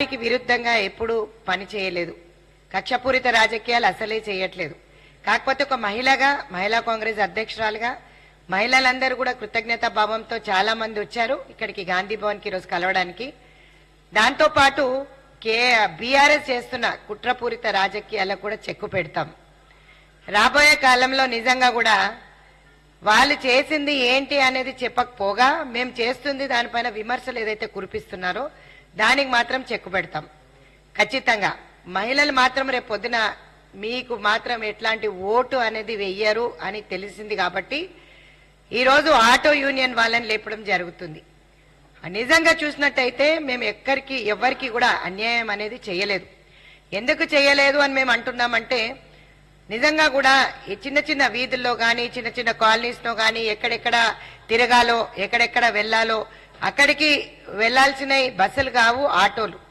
దానికి విరుద్ధంగా ఎప్పుడూ పని చేయలేదు. కక్షపూరిత రాజకీయాలు అసలే చేయట్లేదు. కాకపోతే ఒక మహిళగా మహిళా కాంగ్రెస్ అధ్యక్షురాలుగా మహిళలందరూ కూడా కృతజ్ఞతా భావంతో చాలా మంది వచ్చారు. ఇక్కడికి గాంధీ భవన్కి ఈరోజు కలవడానికి. దాంతో పాటు కే బీఆర్ఎస్ చేస్తున్న కుట్రపూరిత రాజకీయాలకు కూడా చెక్కు పెడతాం. రాబోయే కాలంలో నిజంగా కూడా వాళ్ళు చేసింది ఏంటి అనేది చెప్పకపోగా మేము చేస్తుంది దానిపైన విమర్శలు ఏదైతే కురిపిస్తున్నారో దానికి మాత్రం చెక్కు పెడతాం. ఖచ్చితంగా. మహిళలు మాత్రం రేపు పొద్దున మీకు మాత్రం ఎట్లాంటి ఓటు అనేది వెయ్యరు అని తెలిసింది కాబట్టి ఈరోజు ఆటో యూనియన్ వాళ్ళని లేపడం జరుగుతుంది. నిజంగా చూసినట్టయితే మేము ఎక్కడికి ఎవరికి కూడా అన్యాయం అనేది చేయలేదు. ఎందుకు చేయలేదు అని మేము అంటున్నామంటే నిజంగా కూడా ఈ చిన్న చిన్న వీధుల్లో కానీ చిన్న చిన్న కాలనీస్లో కానీ ఎక్కడెక్కడ తిరగాలో ఎక్కడెక్కడ వెళ్ళాలో అక్కడికి వెళ్ళాల్సిన బస్సులు కావు ఆటోలు.